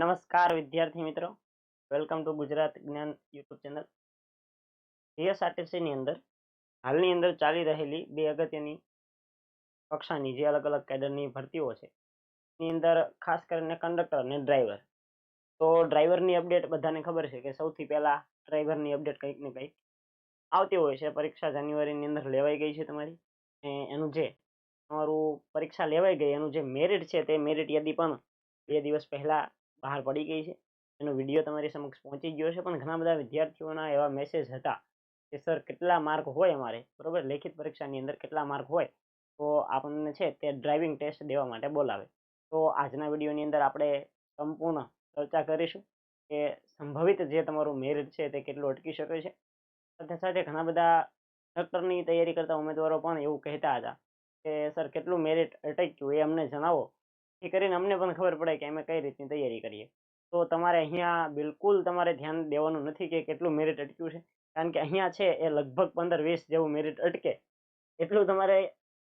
નમસ્કાર વિદ્યાર્થી મિત્રો. વેલકમ ટુ ગુજરાત જ્ઞાન યુટ્યુબ ચેનલ. જીએસઆરટીસી આરટીસીની અંદર, હાલની અંદર ચાલી રહેલી બે અગત્યની કક્ષાની જે અલગ અલગ કેડરની ભરતીઓ છે, એની અંદર ખાસ કરીને કંડક્ટર અને ડ્રાઈવર. તો ડ્રાઈવરની અપડેટ બધાને ખબર છે કે સૌથી પહેલા ડ્રાઈવરની અપડેટ કંઈક ને કંઈક આવતી હોય છે. પરીક્ષા જાન્યુઆરીની અંદર લેવાઈ ગઈ છે તમારી. અને એનું જે તમારું પરીક્ષા લેવાઈ ગઈ, એનું જે મેરિટ છે તે મેરિટ યાદી પણ બે દિવસ પહેલા બહાર પડી ગઈ છે. એનો વીડિયો તમારી સમક્ષ પહોંચી ગયો છે, પણ ઘણા બધા વિદ્યાર્થીઓના એવા મેસેજ હતા કે સર કેટલા માર્ક હોય અમારે? બરોબર? લેખિત પરીક્ષાની અંદર કેટલા માર્ક હોય? તો આપણને છે તે ડ્રાઇવિંગ ટેસ્ટ દેવા માટે બોલાવે. તો આજના વિડીયોની અંદર આપણે સંપૂર્ણ ચર્ચા કરીશું કે સંભવિત જે તમારું મેરિટ છે તે કેટલું અટકી શકે છે. સાથે સાથે ઘણા બધા ડૉક્ટરની તૈયારી કરતા ઉમેદવારો પણ એવું કહેતા હતા કે સર કેટલું મેરિટ અટક્યું એ અમને જણાવો. એ કરીને અમને પણ ખબર પડે કે અમે કઈ રીતની તૈયારી કરીએ. તો તમારે અહીંયા બિલકુલ તમારે ધ્યાન દેવાનું નથી કે કેટલું મેરિટ અટક્યું છે. કારણ કે અહીંયા છે એ લગભગ પંદર વીસ જેવું મેરિટ અટકે. એટલું તમારે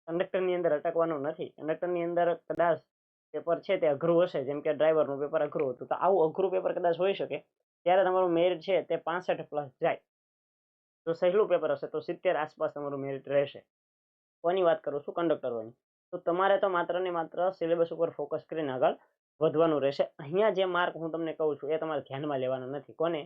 કંડક્ટરની અંદર અટકવાનું નથી. કંડક્ટરની અંદર કદાચ પેપર છે તે અઘરું હશે. જેમ કે ડ્રાઈવરનું પેપર અઘરું હતું. તો આવું અઘરું પેપર કદાચ હોઈ શકે. ત્યારે તમારું મેરિટ છે તે પાસઠ પ્લસ જાય. જો સહેલું પેપર હશે તો સિત્તેર આસપાસ તમારું મેરિટ રહેશે. કોની વાત કરું છું? કંડક્ટરોની તો તમારે તો માત્ર ને માત્ર સિલેબસ ઉપર ફોકસ કરીને આગળ વધવાનું રહેશે. અહીંયા જે માર્ક હું તમને કહું છું, એ તમારે ધ્યાનમાં લેવાનું નથી. કોને?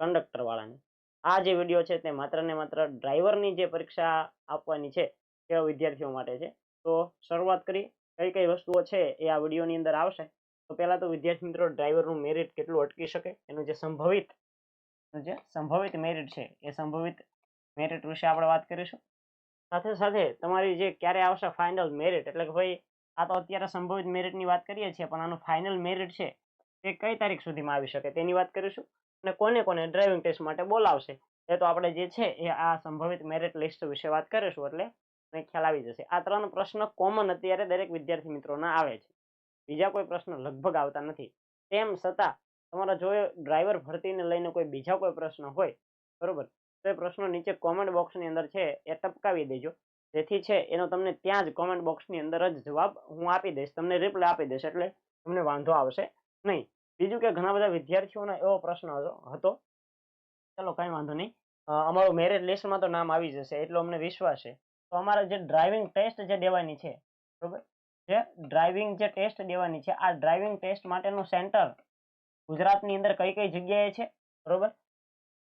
કંડક્ટર વાળાને. આ જે વીડિયો છે તે માત્ર ને માત્ર ડ્રાઈવરની જે પરીક્ષા આપવાની છે, તે વિદ્યાર્થીઓ માટે છે. તો શરૂઆત કરી, કઈ કઈ વસ્તુઓ છે એ આ વિડીયોની અંદર આવશે. તો પહેલાં તો વિદ્યાર્થી મિત્રો ડ્રાઈવરનું મેરિટ કેટલું અટકી શકે? એનું જે સંભવિત જે સંભવિત મેરિટ છે, એ સંભવિત મેરિટ વિશે આપણે વાત કરીશું. સાથે સાથે તમારી જે ક્યારે આવશે ફાઇનલ મેરિટ એટલે કે ભાઈ આ તો અત્યારે સંભવિત મેરિટની વાત કરીએ છીએ, પણ આનું ફાઇનલ મેરિટ છે તે કઈ તારીખ સુધીમાં આવી શકે તેની વાત કરીશું અને કોને કોને ડ્રાઇવિંગ ટેસ્ટ માટે બોલાવશે એ તો આપણે જે છે એ આ સંભવિત મેરિટ લિસ્ટ વિશે વાત કરીશું, એટલે ખ્યાલ આવી જશે. આ ત્રણ પ્રશ્ન કોમન અત્યારે દરેક વિદ્યાર્થી મિત્રોના આવે છે. બીજા કોઈ પ્રશ્ન લગભગ આવતા નથી. તેમ છતાં તમારા જો ડ્રાઈવર ભરતીને લઈને કોઈ બીજા કોઈ પ્રશ્ન હોય, બરોબર? તો એ પ્રશ્નો નીચે કોમેન્ટ બોક્સની અંદર છે એ ટપકાવી દેજો. જેથી છે એનો તમને ત્યાં જ કોમેન્ટ બોક્સની અંદર જ જવાબ હું આપી દઈશ. તમને રિપ્લાય આપી દઈશ એટલે તમને વાંધો આવશે નહીં. બીજું કે ઘણા બધા વિદ્યાર્થીઓનો એવો પ્રશ્ન હતો ચલો કાંઈ વાંધો નહીં. અમારું મેરેજ લિસ્ટમાં તો નામ આવી જશે, એટલો અમને વિશ્વાસ છે. તો અમારે જે ડ્રાઇવિંગ ટેસ્ટ જે દેવાની છે, બરોબર? જે ડ્રાઇવિંગ જે ટેસ્ટ દેવાની છે, આ ડ્રાઇવિંગ ટેસ્ટ માટેનું સેન્ટર ગુજરાતની અંદર કઈ કઈ જગ્યાએ છે, બરોબર?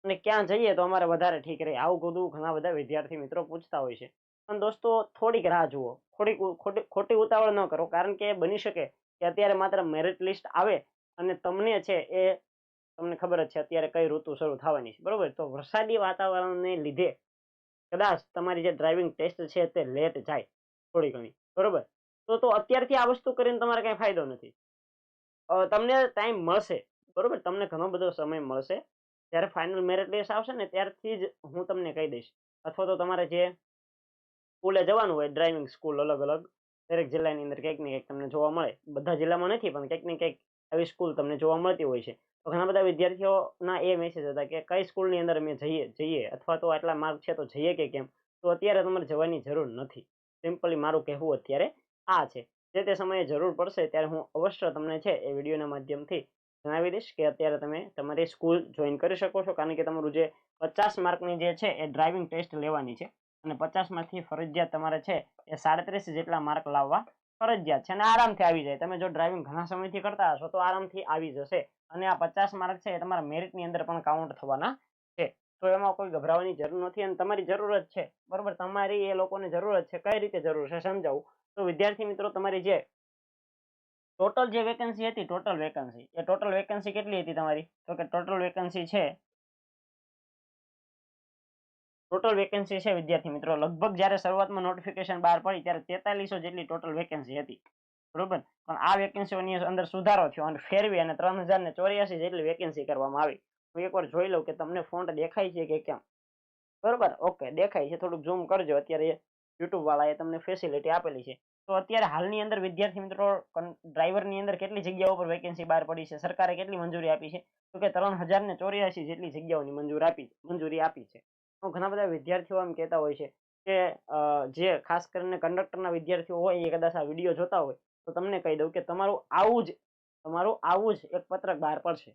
અને ક્યાં જઈએ તો અમારે વધારે ઠીક રહે. આવું બધું ઘણા બધા વિદ્યાર્થી મિત્રો પૂછતા હોય છે. પણ દોસ્તો, થોડીક રાહ જુઓ. થોડીક ખોટી ઉતાવળ ન કરો. કારણ કે બની શકે કે અત્યારે માત્ર મેરિટ લિસ્ટ આવે અને તમને છે એ, તમને ખબર જ છે અત્યારે કઈ ઋતુ શરૂ થવાની છે. બરોબર? તો વરસાદી વાતાવરણને લીધે કદાચ તમારી જે ડ્રાઇવિંગ ટેસ્ટ છે તે લેટ જાય થોડી ઘણી. બરોબર? તો તો અત્યારથી આ વસ્તુ કરીને તમારે કઈ ફાયદો નથી. તમને ટાઈમ મળશે. બરોબર? તમને ઘણો બધો સમય મળશે. જ્યારે ફાઇનલ મેરિટ લિસ્ટ આવશે ને ત્યારથી જ હું તમને કહી દઈશ. અથવા તો તમારે જે સ્કૂલે જવાનું હોય ડ્રાઇવિંગ સ્કૂલ અલગ અલગ, દરેક જિલ્લાની અંદર કંઈક ને કંઈક તમને જોવા મળે. બધા જિલ્લામાં નથી, પણ કંઈક ને કંઈક આવી સ્કૂલ તમને જોવા મળતી હોય છે. તો ઘણા બધા વિદ્યાર્થીઓના એ મેસેજ હતા કે કઈ સ્કૂલની અંદર અમે જઈએ જઈએ, અથવા તો આટલા માર્ક છે તો જઈએ કે કેમ? તો અત્યારે તમારે જવાની જરૂર નથી. સિમ્પલી મારું કહેવું અત્યારે આ છે. જે તે સમયે જરૂર પડશે ત્યારે હું અવશ્ય તમને છે એ વિડીયોના માધ્યમથી જણાવી દઈશ કે અત્યારે તમે તમારી સ્કૂલ જોઈન કરી શકો છો. કારણ કે તમારું જે પચાસ માર્કની જે છે એ ડ્રાઇવિંગ ટેસ્ટ લેવાની છે. અને પચાસમાંથી ફરજિયાત તમારે છે એ સાડત્રીસ જેટલા માર્ક લાવવા ફરજિયાત છે. અને આરામથી આવી જાય. તમે જો ડ્રાઇવિંગ ઘણા સમયથી કરતા હશો તો આરામથી આવી જશે. અને આ પચાસ માર્ક છે એ તમારા મેરિટની અંદર પણ કાઉન્ટ થવાના છે. તો એમાં કોઈ ગભરાવાની જરૂર નથી અને તમારી જરૂરત છે. બરાબર, તમારી એ લોકોને જરૂરત છે. કઈ રીતે જરૂર છે સમજાવું? તો વિદ્યાર્થી મિત્રો, તમારી જે ટોટલ જે વેકેન્સી હતી ટોટલ વેકેન્સી એ ટોટલ વેકેન્સી કેટલી હતી તમારી? તો કે ટોટલ વેકેન્સી છે ટોટલ વેકેન્સી છે વિદ્યાર્થી મિત્રો. લગભગ જ્યારે શરૂઆતમાં નોટિફિકેશન બહાર પડી ત્યારે તેતાલીસો જેટલી ટોટલ વેકેન્સી હતી. બરોબર? પણ આ વેકેન્સીઓની અંદર સુધારો થયો અને ફેરવી અને ત્રણ હજાર ને ચોર્યાસી જેટલી વેકેન્સી કરવામાં આવી. હું એકવાર જોઈ લઉં કે તમને ફોન્ટ દેખાય છે કે કેમ? બરોબર? ઓકે દેખાય છે. થોડુંક ઝૂમ કરજો. અત્યારે યુટ્યુબ વાળાએ તમને ફેસિલિટી આપેલી છે. તો અત્યારે હાલની અંદર વિદ્યાર્થી મિત્રો ડ્રાઈવરની અંદર કેટલી જગ્યાઓ પર વેકેન્સી બહાર પડી છે? સરકારે કેટલી મંજૂરી આપી છે? તો કે ત્રણ હજાર ને ચોર્યાસી જેટલી જગ્યાઓની મંજૂર આપી, મંજૂરી આપી છે. ઘણા બધા વિદ્યાર્થીઓ એમ કહેતા હોય છે કે જે ખાસ કરીને કંડક્ટરના વિદ્યાર્થીઓ હોય, એ કદાચ આ વીડિયો જોતા હોય, તો તમને કહી દઉં કે તમારું આવું જ, તમારું આવું જ એક પત્રક બહાર પડશે.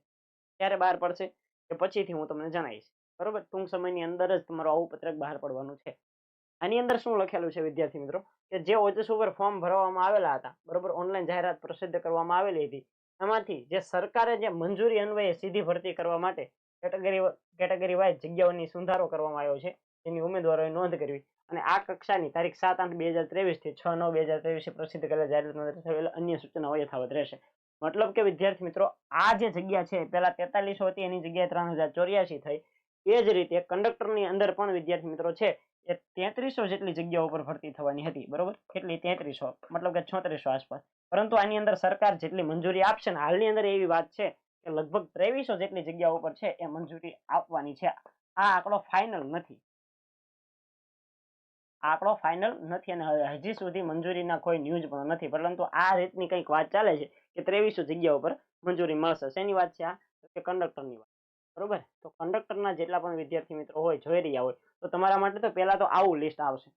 ક્યારે બહાર પડશે? કે પછીથી હું તમને જણાવીશ. બરોબર? ટૂંક સમયની અંદર જ તમારું આવું પત્રક બહાર પડવાનું છે. આની અંદર શું લખેલું છે, વિદ્યાર્થી મિત્રો? કે જે ઓજસ ઉપર ફોર્મ ભરવામાં આવેલા હતા, બરોબર? ઓનલાઈન જાહેરાત પ્રસિદ્ધ કરવામાં આવેલી હતી. એમાંથી જે સરકારે જે મંજૂરી અન્વયે સીધી ભરતી કરવા માટે કેટેગરી કેટેગરી વાઇઝ જગ્યાઓની સુધારો કરવામાં આવ્યો છે જેની ઉમેદવારોએ નોંધ કરવી. અને આ કક્ષાની તારીખ સાત આઠ બે હજાર ત્રેવીસથી છ નવ બે હજાર ત્રેવીસ પ્રસિદ્ધ કરેલા જાહેરાતમાં થયેલ અન્ય સૂચનાઓ યથાવત રહેશે. મતલબ કે, વિદ્યાર્થી મિત્રો, આ જે જગ્યા છે, પહેલાં તેતાલીસો હતી, એની જગ્યાએ ત્રણ હજાર ચોર્યાસી થઈ. એ જ રીતે કંડક્ટરની અંદર પણ વિદ્યાર્થી મિત્રો છે એ તેત્રીસો જેટલી જગ્યાઓ ઉપર ભરતી થવાની હતી, બરોબર? કેટલી તેત્રીસો, મતલબ કે છોત્રીસો આસપાસ. પરંતુ આની અંદર સરકાર જેટલી મંજૂરી આપશે ને હાલની અંદર એવી વાત છે કે લગભગ ત્રેવીસો જેટલી જગ્યાઓ ઉપર છે એ મંજૂરી આપવાની છે. આ આંકડો ફાઇનલ નથી. આંકડો ફાઇનલ નથી અને હજી સુધી મંજૂરીના કોઈ ન્યૂઝ પણ નથી. પરંતુ આ રીતની કંઈક વાત ચાલે છે કે ત્રેવીસો જગ્યાઓ પર મંજૂરી મળશે. શેની વાત છે આ? કે કંડક્ટરની વાત. બરોબર? તો કંડક્ટરના જેટલા પણ વિદ્યાર્થી મિત્રો હોય, જોઈ રહ્યા હોય, તો તમારા માટે તો પહેલાં તો આવું લિસ્ટ આવશે.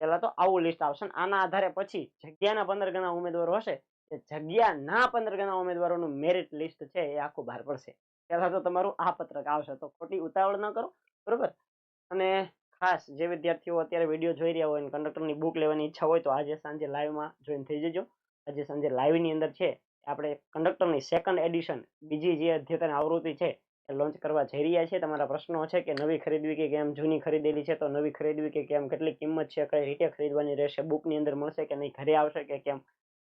પહેલાં તો આવું લિસ્ટ આવશે આના આધારે પછી જગ્યાના પંદર ગણા ઉમેદવારો હશે. એ જગ્યાના પંદર ગણા ઉમેદવારોનું મેરિટ લિસ્ટ છે એ આખું બહાર પડશે. પહેલાં તો તમારું આ પત્રક આવશે. તો ખોટી ઉતાવળ ન કરો, બરોબર? અને ખાસ જે વિદ્યાર્થીઓ અત્યારે વીડિયો જોઈ રહ્યા હોય અને કંડક્ટરની બુક લેવાની ઈચ્છા હોય તો આજે સાંજે લાઈવમાં જોઈન થઈ જજો. આજે સાંજે લાઈવની અંદર છે, આપણે કંડક્ટરની સેકન્ડ એડિશન બીજી જે અધ્યતન આવૃત્તિ છે લોન્ચ કરવા જઈ રહ્યા છે. તમારા પ્રશ્નો છે કે નવી ખરીદવી કે કેમ? જૂની ખરીદેલી છે તો નવી ખરીદવી કે કેમ? કેટલી કિંમત છે? કઈ રીતે ખરીદવાની રહેશે? બુકની અંદર મળશે કે નહીં? ઘરે આવશે કે કેમ?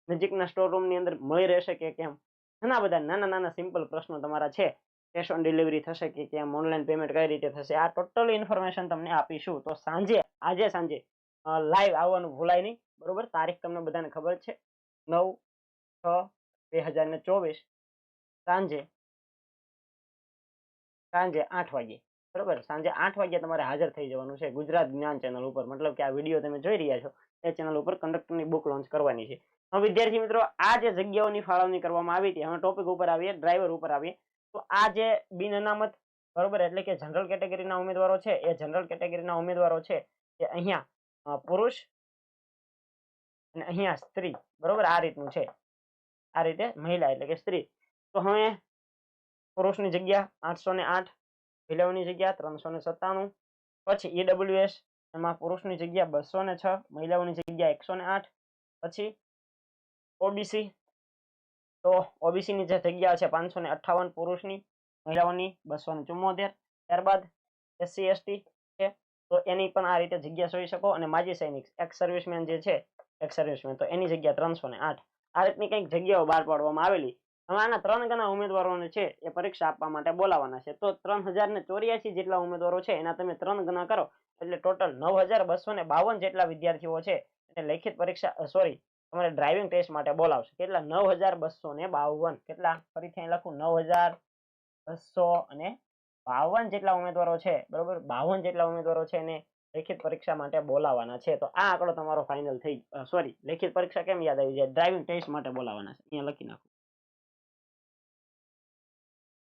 નજીકના સ્ટોર રૂમની અંદર મળી રહેશે કે કેમ? ઘણા બધા નાના નાના સિમ્પલ પ્રશ્નો તમારા છે. કેશ ઓન ડિલિવરી થશે કે કેમ? ઓનલાઈન પેમેન્ટ કઈ રીતે થશે? આ ટોટલ ઇન્ફોર્મેશન તમને આપીશું. તો સાંજે, આજે સાંજે લાઈવ આવવાનું ભૂલાય નહીં. બરોબર? તારીખ તમને બધાને ખબર છે. નવ, છ, બે હજાર ને ચોવીસ સાંજે સાંજે આઠ વાગે. બરોબર? સાંજે આઠ વાગે તમારે હાજર થઈ જવાનું છે ગુજરાત જ્ઞાન ચેનલ ઉપર. મતલબ કે આ વીડિયો તમે જોઈ રહ્યા છો, એ ચેનલ ઉપર કંડક્ટરની બુક લોન્ચ કરવાની છે. હવે વિદ્યાર્થી મિત્રો, આ જે જગ્યાઓની ફાળવણી કરવામાં આવી હતી, હવે ટોપિક ઉપર આવીએ ડ્રાઈવર ઉપર આવીએ. તો આ જે બિન અનામત, બરોબર? એટલે કે જનરલ કેટેગરીના ઉમેદવારો છે, એ જનરલ કેટેગરીના ઉમેદવારો છે એ અહીંયા પુરુષ અને અહીંયા સ્ત્રી. બરોબર? આ રીતનું છે. આ રીતે મહિલા એટલે કે સ્ત્રી. તો હવે પુરુષની જગ્યા આઠસો ને આઠ, મહિલાઓની જગ્યા ત્રણસો ને સત્તાણું, પછી ઈડબ્લ્યુએસ એમાં પુરુષની જગ્યા બસો ને છ, મહિલાઓની જગ્યા એકસો ને આઠ, પછી ઓબીસી તો ઓબીસીની જે જગ્યા છે પાંચસો ને અઠ્ઠાવન પુરુષની, મહિલાઓની બસો ને ચુમ્મોતેર, ત્યારબાદ એસસી એસટી છે, તો એની પણ આ રીતે જગ્યા જોઈ શકો અને માજી સૈનિક એક્સ સર્વિસમેન જે છે એક્સ સર્વિસમેન તો એની જગ્યા ત્રણસો ને આઠ. આ રીતની કંઈક જગ્યાઓ બહાર પાડવામાં આવેલી. હવે આના ત્રણ ગણા ઉમેદવારોને છે એ પરીક્ષા આપવા માટે બોલાવવાના છે. તો ત્રણ હજાર ને ચોર્યાસી જેટલા ઉમેદવારો છે, એના તમે ત્રણ ગણા કરો, એટલે ટોટલ નવ હજાર બસો ને બાવન જેટલા વિદ્યાર્થીઓ છે, એને લેખિત પરીક્ષા સોરી તમારે ડ્રાઇવિંગ ટેસ્ટ માટે બોલાવશે. કેટલા? નવ હજાર બસો ને બાવન. કેટલા? ફરીથી અહીં લખું, નવ હજાર બસો અને બાવન જેટલા ઉમેદવારો છે, બરોબર? બાવન જેટલા ઉમેદવારો છે એને લેખિત પરીક્ષા માટે બોલાવવાના છે. તો આ આંકડો તમારો ફાઇનલ થઈ સોરી લેખિત પરીક્ષા કેમ યાદ આવી જાય? ડ્રાઇવિંગ ટેસ્ટ માટે બોલાવવાના છે. અહીંયા લખી નાખું.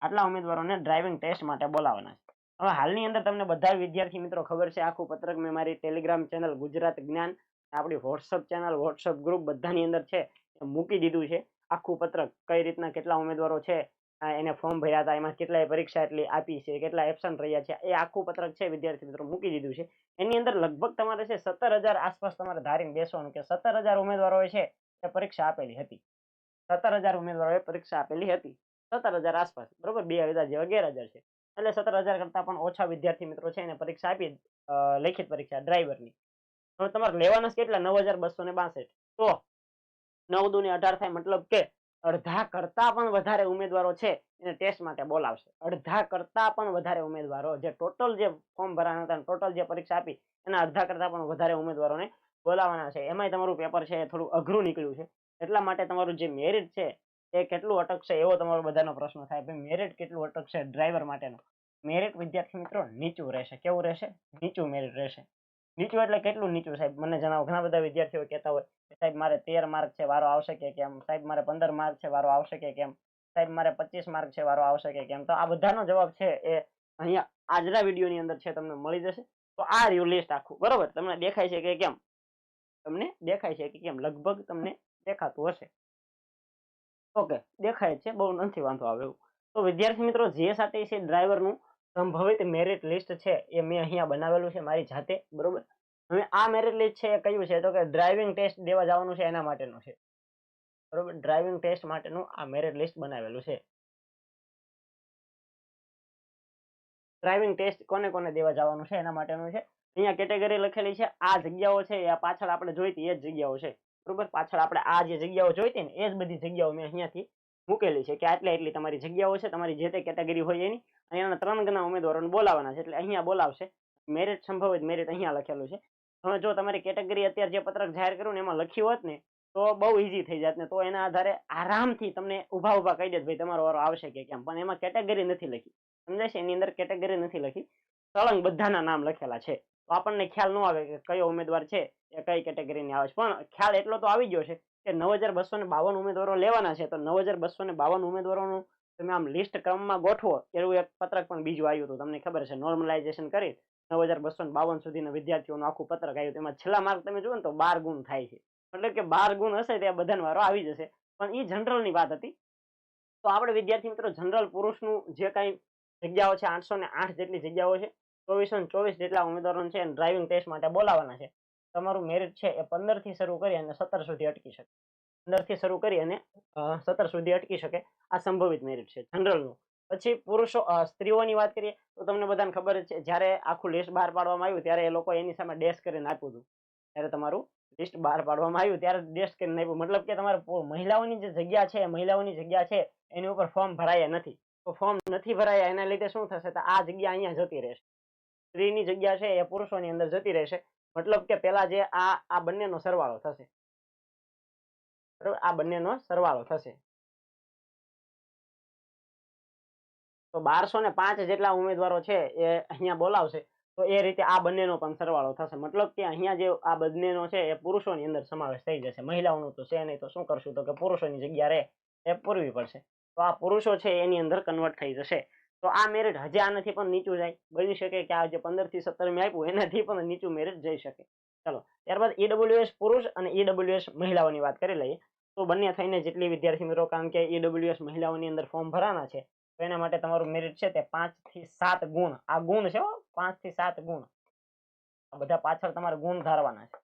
આટલા ઉમેદવારોને ડ્રાઇવિંગ ટેસ્ટ માટે બોલાવવાના છે. હવે હાલની અંદર તમને બધા વિદ્યાર્થી મિત્રો ખબર છે, આખું પત્રક મેં મારી ટેલિગ્રામ ચેનલ ગુજરાત જ્ઞાન, આપણી વોટ્સઅપ ચેનલ વોટ્સઅપ ગ્રુપ બધાની અંદર છે મૂકી દીધું છે. આખું પત્રક કઈ રીતના કેટલા ઉમેદવારો છે એને ફોર્મ ભર્યા હતા, એમાં કેટલાય પરીક્ષા એટલી આપી છે, કેટલા એબસન્ટ રહ્યા છે, એ આખું પત્રક છે વિદ્યાર્થી મિત્રો મૂકી દીધું છે. એની અંદર લગભગ તમારે છે સત્તર હજાર આસપાસ તમારે ધારીને બેસવાનું કે સત્તર હજાર ઉમેદવારોએ છે એ પરીક્ષા આપેલી હતી. સત્તર હજાર ઉમેદવારોએ પરીક્ષા આપેલી હતી. સત્તર હજાર આસપાસ, બરોબર? બે હજાર જેવા અગિયાર હજાર છે. એટલે સત્તર હજાર કરતા પણ ઓછા વિદ્યાર્થી મિત્રો છે એને પરીક્ષા આપી લેખિત પરીક્ષા, ડ્રાઈવરની. હવે તમારે લેવાના છે કેટલા? નવ હજાર બસો ને બાસઠ. તો નવ દુ ને અઢાર થાય મતલબ કે અડધા કરતા પણ વધારે ઉમેદવારો છે એને ટેસ્ટ માટે બોલાવશે. અડધા કરતા પણ વધારે ઉમેદવારો, જે ટોટલ જે ફોર્મ ભરાના હતા ટોટલ જે પરીક્ષા આપી, એના અડધા કરતા પણ વધારે ઉમેદવારોને બોલાવવાના છે. એમાંય તમારું પેપર છે એ થોડું અઘરું નીકળ્યું છે. એટલા માટે તમારું જે મેરિટ છે એ કેટલું અટકશે એવો તમારો બધાનો પ્રશ્ન થાય. ભાઈ મેરિટ કેટલું અટકશે ડ્રાઈવર માટેનું? મેરિટ વિદ્યાર્થી મિત્રો, નીચું રહેશે. કેવું રહેશે? નીચું મેરિટ રહેશે. નીચું એટલે કેટલું નીચું? સાહેબ, મને જણાવો. ઘણા બધા વિદ્યાર્થીઓ કહેતા હોય કે, સાહેબ, મારે તેર માર્ક છે, વારો આવશે કે કેમ? સાહેબ, મારે પંદર માર્ક છે, વારો આવશે કે કેમ? સાહેબ, મારે પચીસ માર્ક છે, વારો આવશે કે કેમ? તો આ બધાનો જવાબ છે એ અહીંયા આજના વિડીયોની અંદર છે, તમને મળી જશે. તો આ રહ્યું લિસ્ટ આખું. બરોબર? તમને દેખાય છે કે કેમ? તમને દેખાય છે કે કેમ? લગભગ તમને દેખાતું હશે. ઓકે, દેખાય છે, બહુ નથી વાંધો આવે એવું. તો વિદ્યાર્થી મિત્રો, જે સાથે છે ડ્રાઈવરનું, સંભવિત મેરિટ લિસ્ટ છે, એ મેં અહીંયા બનાવેલું છે મારી જાતે, બરોબર? હવે આ મેરિટ લિસ્ટ છે એ કયું છે? તો કે ડ્રાઇવિંગ ટેસ્ટ દેવા જવાનું છે એના માટેનું છે. બરોબર? ડ્રાઇવિંગ ટેસ્ટ માટેનું આ મેરિટ લિસ્ટ બનાવેલું છે. ડ્રાઇવિંગ ટેસ્ટ કોને કોને દેવા જવાનું છે એના માટેનું છે? અહીંયા કેટેગરી લખેલી છે, આ જગ્યાઓ છે, એ પાછળ આપણે જોઈતી એ જ જગ્યાઓ છે. બરોબર? પાછળ આપણે આ જે જગ્યાઓ જોઈતી ને, એ જ બધી જગ્યાઓ મેં અહીંયાથી મૂકેલી છે. કે આટલે એટલી તમારી જગ્યાઓ છે, તમારી જે તે કેટેગરી હોય એની, અહીંયાના ત્રણ ગણા ઉમેદવારોને બોલાવવાના છે. એટલે અહીંયા બોલાવશે. મેરિટ સંભવિત મેરિટ અહીંયા લખેલું છે. હવે જો તમારી કેટેગરી અત્યારે જે પત્રક જાહેર કર્યું ને, એમાં લખ્યું હોત ને, તો બહુ ઈઝી થઈ જાત ને, તો એના આધારે આરામથી તમને ઊભા ઊભા કહી દેત, ભાઈ, તમારો વારો આવશે કે કેમ? પણ એમાં કેટેગરી નથી લખી. સમજાય છે? એની અંદર કેટેગરી નથી લખી. સળંગ બધાના નામ લખેલા છે. તો આપણને ખ્યાલ ન આવે કે કયો ઉમેદવાર છે, એ કઈ કેટેગરીની આવે છે. પણ ખ્યાલ એટલો તો આવી ગયો છે કે નવ હજાર બસો ને બાવન ઉમેદવારો લેવાના છે. તો નવ હજાર બસો ને બાવન ઉમેદવારોનું તમે આમ લિસ્ટ ક્રમમાં ગોઠવો, એવું એક પત્રક પણ બીજું આવ્યું હતું. તમને ખબર છે નોર્મલાઇઝેશન કરી નવ હજાર બસો ને બાવન સુધીના વિદ્યાર્થીઓનું આખું પત્રક આવ્યું. તેમાં છેલ્લા માર્ક તમે જુઓ ને તો બાર ગુણ થાય છે. મતલબ કે બાર ગુણ હશે ત્યાં બધાનો વારો આવી જશે. પણ એ જનરલની વાત હતી. તો આપણે વિદ્યાર્થી મિત્રો, જનરલ પુરુષનું જે કાંઈ જગ્યાઓ છે, આઠસો ને આઠ જેટલી જગ્યાઓ છે ચોવીસો ચોવીસ જેટલા ઉમેદવારો છે ડ્રાઇવિંગ ટેસ્ટ માટે બોલાવવાના છે. તમારું મેરિટ છે એ પંદરથી શરૂ કરી અને સત્તર સુધી અટકી શકે. પંદરથી શરૂ કરી અને સત્તર સુધી અટકી શકે આ સંભવિત મેરિટ છે જનરલનું પછી પુરુષો સ્ત્રીઓની વાત કરીએ તો તમને બધાને ખબર છે, જ્યારે આખું લિસ્ટ બહાર પાડવામાં આવ્યું ત્યારે એ લોકો એની સામે ડેશ કરીને આપ્યું હતું. ત્યારે તમારું લિસ્ટ બહાર પાડવામાં આવ્યું ત્યારે ડેશ કરીને આપ્યું. મતલબ કે તમારે મહિલાઓની જે જગ્યા છે, મહિલાઓની જગ્યા છે, એની ઉપર ફોર્મ ભરાયા નથી. તો ફોર્મ નથી ભરાયા એના લીધે શું થશે? તો આ જગ્યા અહીંયા જતી રહેશે. સ્ત્રીની જગ્યા છે એ પુરુષોની અંદર જતી રહેશે. મતલબ કે પેલા જે આ આ બંનેનો સરવાળો થશે. બરાબર? આ બંનેનો સરવાળો થશે. તો બારસો ને પાંચ જેટલા ઉમેદવારો છે એ અહીંયા બોલાવશે, તો એ રીતે આ બંનેનો પણ સરવાળો થશે. મતલબ કે અહીંયા જે આ બંનેનો છે એ પુરુષોની અંદર સમાવેશ થઈ જશે. મહિલાઓનું તો છે નહીં, તો શું કરશું? તો કે પુરુષોની જગ્યા રહે, એ પૂરવી પડશે. તો આ પુરુષો છે એની અંદર કન્વર્ટ થઈ જશે. તો આ મેરિટ હજી આનાથી પણ નીચું જાય. બની શકે કે આ જે પંદરથી સત્તર મેં આપ્યું, એનાથી પણ નીચું મેરિટ જઈ શકે. ચલો, ત્યારબાદ ઈડબ્લ્યુએસ પુરુષ અને ઈડબ્લ્યુએસ મહિલાઓની વાત કરી લઈએ. તો બંને થઈને જેટલી વિદ્યાર્થી મિત્રો, કારણ કે ઈડબ્લ્યુએસ મહિલાઓની અંદર ફોર્મ ભરાના છે, તો એના માટે તમારું મેરિટ છે તે પાંચથી સાત ગુણ. આ ગુણ છે પાંચથી સાત ગુણ. આ બધા પાછળ તમારે ગુણ ધારવાના છે.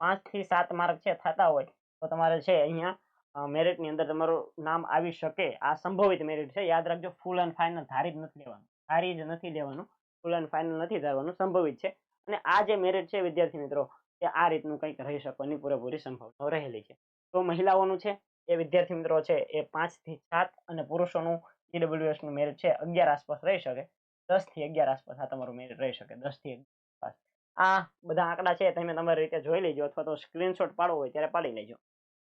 પાંચથી સાત માર્ક છે, થતા હોય તો તમારે છે અહીંયા મેરિટની અંદર તમારું નામ આવી શકે. આ સંભવિત મેરિટ છે. યાદ રાખજો ફૂલ એન્ડ ફાઇનલ ધારી જ નથી લેવાનું. ધારી જ નથી લેવાનું. ફૂલ એન્ડ ફાઇનલ નથી ધારવાનું. સંભવિત છે. અને આ જે મેરિટ છે, વિદ્યાર્થી મિત્રો, એ આ રીતનું કંઈક રહી શકવાની પૂરેપૂરી સંભાવના રહેલી છે. તો મહિલાઓનું છે, એ વિદ્યાર્થી મિત્રો છે, એ પાંચથી સાત અને પુરુષોનું ઈડબ્લ્યુએસનું મેરિટ છે, અગિયાર આસપાસ રહી શકે. દસથી અગિયાર આસપાસ આ તમારું મેરિટ રહી શકે. દસથી આસપાસ. આ બધા આંકડા છે, તમે તમારી રીતે જોઈ લેજો અથવા તો સ્ક્રીનશોટ પાડવો હોય ત્યારે પાડી લેજો.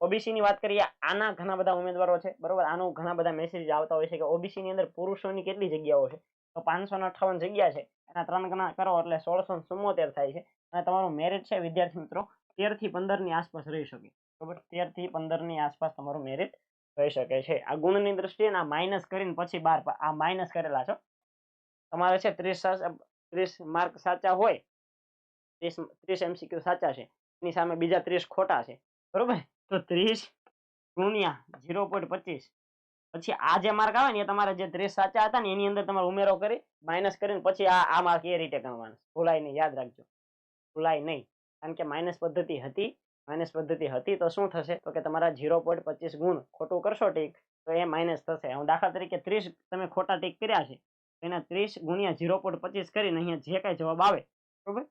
ઓબીસી ની વાત કરીએ, આના ઘણા બધા ઉમેદવારો છે, બરોબર? આનું ઘણા બધા મેસેજ આવતા હોય છે કે ઓબીસી ની અંદર પુરુષોની કેટલી જગ્યાઓ છે? તો પાંચસો અઠાવન જગ્યા છે. એના ત્રણ ગણા કરો એટલે સોળસો ચુમ્મોતેર થાય છે. અને તમારું મેરિટ છે, વિદ્યાર્થી મિત્રો, તેરથી પંદરની આસપાસ રહી શકે. બરોબર? તેરથી પંદરની આસપાસ તમારું મેરિટ રહી શકે છે. આ ગુણની દ્રષ્ટિએ આ માઇનસ કરીને પછી બાર આ માઇનસ કરેલા છો. તમારે છે ત્રીસ ત્રીસ માર્ક સાચા હોય, ત્રીસ ત્રીસ એમસીક્યુ સાચા છે. એની સામે બીજા ત્રીસ ખોટા છે. બરોબર? તો ત્રીસ ગુણ્યા ઝીરો પોઈન્ટ પચીસ. પછી આ જે માર્ક આવે ને એ તમારે જે ત્રીસ સાચા હતા ને એની અંદર તમારે ઉમેરો કરી માઇનસ કરીને પછી આ આ માર્ક એ રીતે ગણવાના ભૂલાય નહીં, યાદ રાખજો. ભૂલાય નહીં. કારણ કે માઇનસ પદ્ધતિ હતી માઇનસ પદ્ધતિ હતી તો શું થશે? તો કે તમારા ઝીરો પોઈન્ટ પચીસ ગુણ ખોટું કરશો ટીક, તો એ માઇનસ થશે. હું દાખલા તરીકે ત્રીસ તમે ખોટા ટીક કર્યા છે એના ત્રીસ ગુણ્યા ઝીરો પોઈન્ટ પચીસ કરીને અહીંયા જે કાંઈ જવાબ આવે, બરોબર?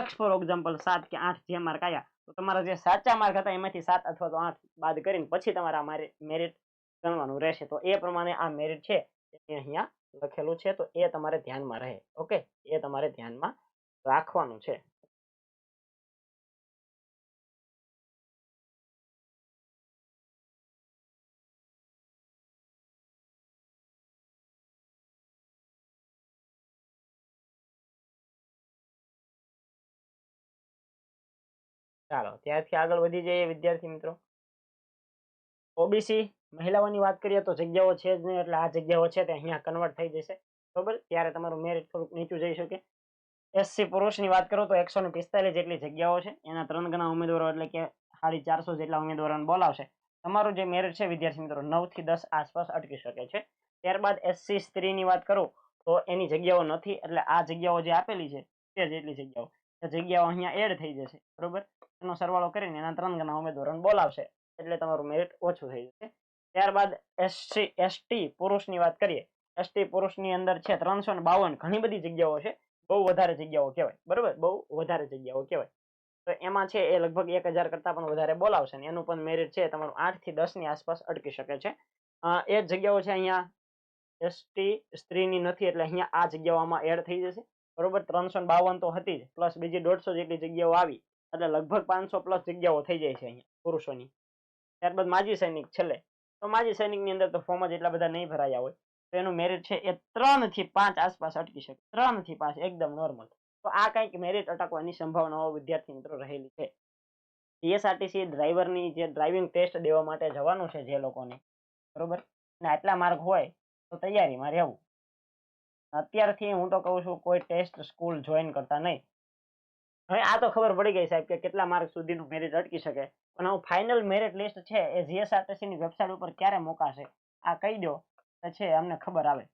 એક્સ ફોર એક્ઝામ્પલ સાત કે આઠ જે માર્ક આવ્યા તો તમારા જે સાચા માર્ક હતા, એમાંથી સાત અથવા તો આઠ બાદ કરીને પછી તમારા મારે મેરિટ ગણવાનું રહેશે. તો એ પ્રમાણે આ મેરિટ છે એ અહીંયા લખેલું છે. તો એ તમારે ધ્યાનમાં રહે. ઓકે? એ તમારે ધ્યાનમાં રાખવાનું છે. ચાલો ત્યારથી આગળ વધી જઈએ વિદ્યાર્થી મિત્રો. ઓબીસી મહિલાઓની વાત કરીએ તો જગ્યાઓ છે જ નહીં એટલે આ જગ્યાઓ છે તે અહીંયા કન્વર્ટ થઈ જશે. બરોબર? ત્યારે તમારું મેરિટ થોડુંક નીચું જઈ શકે. એસસી પુરુષની વાત કરો તો એકસો પિસ્તાલીસ જેટલી જગ્યાઓ છે. એના ત્રણ ગણા ઉમેદવારો એટલે કે સાડી ચારસો જેટલા ઉમેદવારોને બોલાવશે. તમારું જે મેરિટ છે વિદ્યાર્થી મિત્રો, નવથી દસ આસપાસ અટકી શકે છે. ત્યારબાદ એસસી સ્ત્રીની વાત કરું તો એની જગ્યાઓ નથી, એટલે આ જગ્યાઓ જે આપેલી છે તે જેટલી જગ્યાઓ. જગ્યાઓ અહીંયા એડ થઈ જશે. બરોબર? એનો સરવાળો કરીને એના ત્રણ ગણા ઉમેદવારોને બોલાવશે. એટલે તમારું મેરિટ ઓછું થઈ જશે. ત્યારબાદ એસસી, એસટી પુરુષની વાત કરીએ. એસટી પુરુષની અંદર છે ત્રણસો ને બાવન. ઘણી બધી જગ્યાઓ છે. બહુ વધારે જગ્યાઓ કહેવાય. બરોબર? બહુ વધારે જગ્યાઓ કહેવાય. તો એમાં છે એ લગભગ એક હજાર કરતાં પણ વધારે બોલાવશે ને એનું પણ મેરિટ છે તમારું આઠથી દસની આસપાસ અટકી શકે છે. એ જ જગ્યાઓ છે અહીંયા એસટી, સ્ત્રીની નથી એટલે અહીંયા આ જગ્યાઓમાં એડ થઈ જશે. બરોબર? ત્રણસો બાવન તો હતી જ. પ્લસ બીજી દોઢસો જેટલી જગ્યાઓ આવી. એટલે લગભગ પાંચસો પ્લસ જગ્યાઓ થઈ જાય છે અહીંયા, પુરુષોની. ત્યારબાદ માજી સૈનિક છેલ્લે. તો માજી સૈનિકની અંદર તો ફોર્મ જ એટલા બધા નહીં ભરાયા હોય. તો એનું મેરિટ છે એ ત્રણથી પાંચ આસપાસ અટકી શકે. ત્રણથી પાંચ, એકદમ નોર્મલ તો આ કંઈક મેરિટ અટકવાની સંભાવનાઓ વિદ્યાર્થી મિત્રો રહેલી છે. ટીએસઆરટીસી ડ્રાઈવરની જે ડ્રાઇવિંગ ટેસ્ટ દેવા માટે જવાનું છે જે લોકોને. બરોબર? ને આટલા માર્ક હોય તો તૈયારીમાં રહેવું. અત્યારથી હું તો કહું છું કોઈ ટેસ્ટ સ્કૂલ જોઈન કરતા નહીં. હવે આ તો ખબર પડી ગઈ સાહેબ કે કેટલા માર્ક સુધીનું મેરિટ અટકી શકે. પણ હું ફાઇનલ મેરિટ લિસ્ટ છે એ જીએસઆરટીસી ની વેબસાઇટ ઉપર ક્યારે મુકાશે? આ કહી દો તો છે અમને ખબર આવે.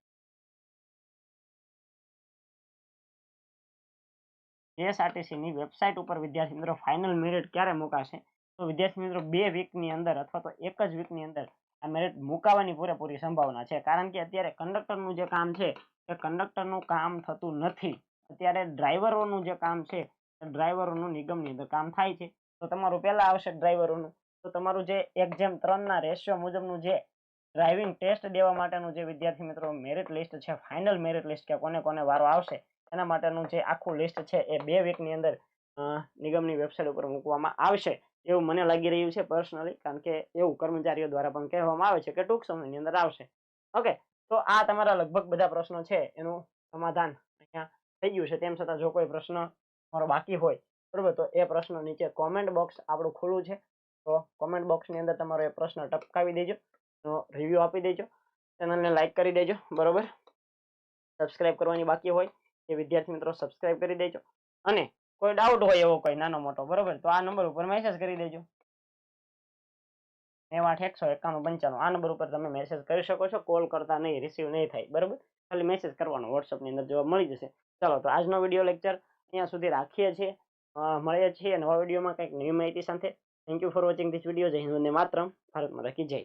જીએસઆરટીસી ની વેબસાઇટ ઉપર વિદ્યાર્થી મિત્રો ફાઇનલ મેરિટ ક્યારે મુકાશે? તો વિદ્યાર્થી મિત્રો બે વીકની અંદર અથવા તો એક જ વીકની અંદર આ મેરિટ મુકાવાની પૂરેપૂરી સંભાવના છે. કારણ કે અત્યારે કંડક્ટરનું જે કામ છે એ કંડક્ટરનું કામ થતું નથી. અત્યારે ડ્રાઈવરોનું જે કામ છે ડ્રાઈવરોનું નિગમની અંદર કામ થાય છે. તો તમારું પહેલાં આવશે ડ્રાઈવરોનું. તો તમારું જે એક જેમ ત્રણના રેશિયો મુજબનું જે ડ્રાઇવિંગ ટેસ્ટ દેવા માટેનું જે વિદ્યાર્થી મિત્રો મેરિટ લિસ્ટ છે ફાઇનલ મેરિટ લિસ્ટ કે કોને કોને વારો આવશે, એના માટેનું જે આખું લિસ્ટ છે એ બે વીકની અંદર નિગમની વેબસાઇટ ઉપર મૂકવામાં આવશે. એવું મને લાગી રહ્યું છે પર્સનલી કારણ કે એવું કર્મચારીઓ દ્વારા પણ કહેવામાં આવે છે કે ટૂંક સમયની અંદર આવશે. ઓકે તો આ તમારા લગભગ બધા પ્રશ્નો છે, એનું સમાધાન અહીંયા થઈ ગયું છે. તેમ છતાં જો કોઈ પ્રશ્ન તમારો બાકી હોય, બરોબર? તો એ પ્રશ્ન નીચે કોમેન્ટ બોક્સ આપણું ખુલ્લું છે. તો કોમેન્ટ બોક્સની અંદર તમારો એ પ્રશ્ન ટપકાવી દેજો. રિવ્યૂ આપી દેજો. ચેનલને લાઇક કરી દેજો, બરોબર? સબસ્ક્રાઇબ કરવાની બાકી હોય એ વિદ્યાર્થી મિત્રો સબસ્ક્રાઇબ કરી દેજો. અને કોઈ ડાઉટ હોય એવો કોઈ નાનો મોટો, બરોબર? તો આ નંબર ઉપર મેસેજ કરી દેજો. નેવાઠ એકસો એકાણું પંચાણું, આ નંબર ઉપર તમે મેસેજ કરી શકો છો. કોલ કરતા નહીં રિસીવ નહીં થાય, બરોબર? ખાલી મેસેજ કરવાનો વોટ્સઅપની અંદર જવાબ મળી જશે. ચાલો, તો આજનો વીડિયો લેક્ચર અહીંયા સુધી રાખીએ છીએ. મળીએ છીએ નવા વિડીયોમાં કંઈક નવી માહિતી સાથે. Thank you for watching this video જય હિન્દ વંદે માતરમ. ભારત માતા કી જય.